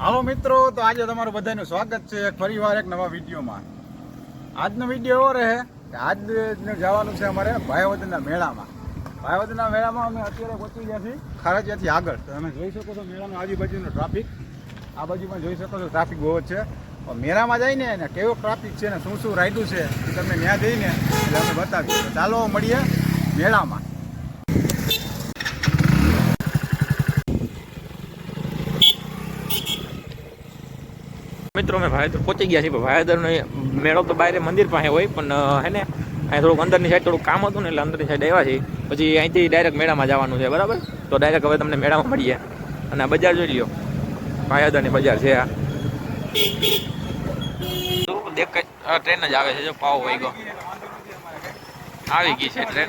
હાલો મિત્રો, તો આજે તમારું બધાનું સ્વાગત છે ફરીવાર એક નવા વિડીયોમાં. આજનો વીડિયો એવો રહે કે આજ જવાનું છે અમારે ભાઈવદના મેળામાં. ભાઈવદના મેળામાં અમે અત્યારે પહોંચી ગયા છીએ ખારજિયાથી આગળ. તમે જોઈ શકો છો મેળામાં આજુબાજુનો ટ્રાફિક આ બાજુમાં જોઈ શકો છો ટ્રાફિક બહુ જ છે. મેળામાં જઈને ને કેવો ટ્રાફિક છે ને શું શું રાયડું છે એ તમને ત્યાં જઈને એટલે અમે બતાવીએ ચાલો મળીએ મેળામાં. મિત્રો, અમે ભાઈદર પહોંચી ગયા છીએ. પણ મેળો તો બહાર મંદિર પાસે હોય, પણ હે ને અહીં થોડુંક અંદરની સાઈડ થોડું કામ હતું ને, એટલે અંદરની સાઈડ આવ્યા છીએ. પછી અહીંથી ડાયરેક્ટ મેળામાં જવાનું છે, બરાબર? તો ડાયરેક્ટ હવે તમને મેળામાં મળીએ. અને આ બજાર જોઈ લ્યો. ભાઈદરની બજાર છે આ. દેખાય ટ્રેન જ આવે છે, જો પાવ વહી ગયો. આવી ગઈ છે ટ્રેન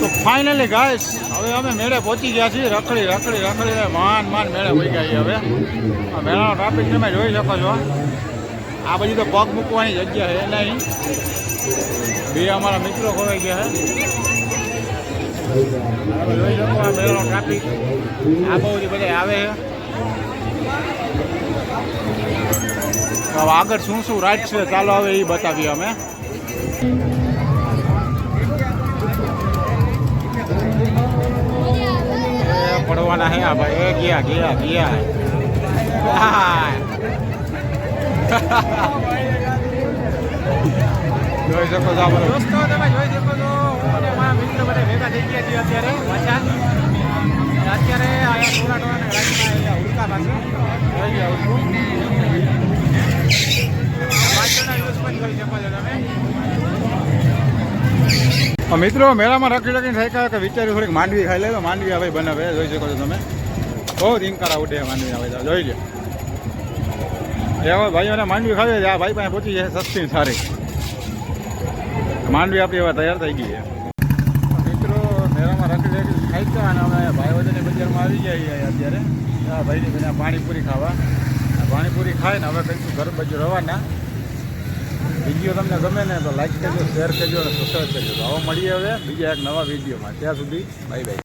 તો ફાઇનલી ગાઈસ હવે અમે મેળે પહોંચી ગયા છીએ. રખડી રખડી રખડી માન માન મેળે હોઈ ગયા હવે. આ મેળાનો ટ્રાફિક તમે જોઈ શકો છો. આ બધી તો પગ મૂકવાની જગ્યા છે નહીં. બે અમારા મિત્રો ખોવાઈ ગયા છે. જોઈ શકો આ મેળાનો ટ્રાફિક આ બહુ બધા આવે છે. હવે આગળ શું શું રાઈડ છે? ચાલો હવે એ બતાવીએ અમે. પડવાના હે આ ભાઈ. ગયા ગયા ગયા. જોઈ શકો છો આપણે. દોસ્તો, તમે જોઈ શકો છો, હું અને મારા મિત્ર બધા ભેગા થઈ ગયા છીએ અત્યારે. અને અત્યારે અહીંયા ટોળા ટોળાને રાજમાં અહીંયા ઉડકા પાસે જોઈ જાઉં છું પાછળના યુઝ પણ કરી શકો છો તમે મિત્રો, મેળામાં રખડી રાખીને થઈ ગયા કે વિચાર્યું થોડીક માંડવી ખાઈ લે તો માંડવી આવે બનાવે, જોઈ શકો છો તમે. બહુ રિંકાર ઉડે માંડવી આવે જોઈ લે. એવા ભાઈઓને માંડવી ખાવી આ ભાઈ પાસે પહોંચી જાય, સસ્તી સારી. માંડવી આપણી એવા તૈયાર થઈ ગઈ મિત્રો, મેળામાં રખડી રખડી ખાઈ ગયા અને અમે ભાઈ વચ્ચેની બજારમાં આવી છીએ અત્યારે. આ ભાઈની પાણીપુરી ખાવા. પાણીપુરી ખાઈને હવે કંઈક ઘર બાજુ રવાના. વીડિયો તમને ગમે ને તો લાઈક કરજો શેર કરજો અને સબસ્ક્રાઈબ કરજો. તો આવો મળીએ હવે બીજા એક નવા વિડીયોમાં. ત્યાં સુધી બાય બાય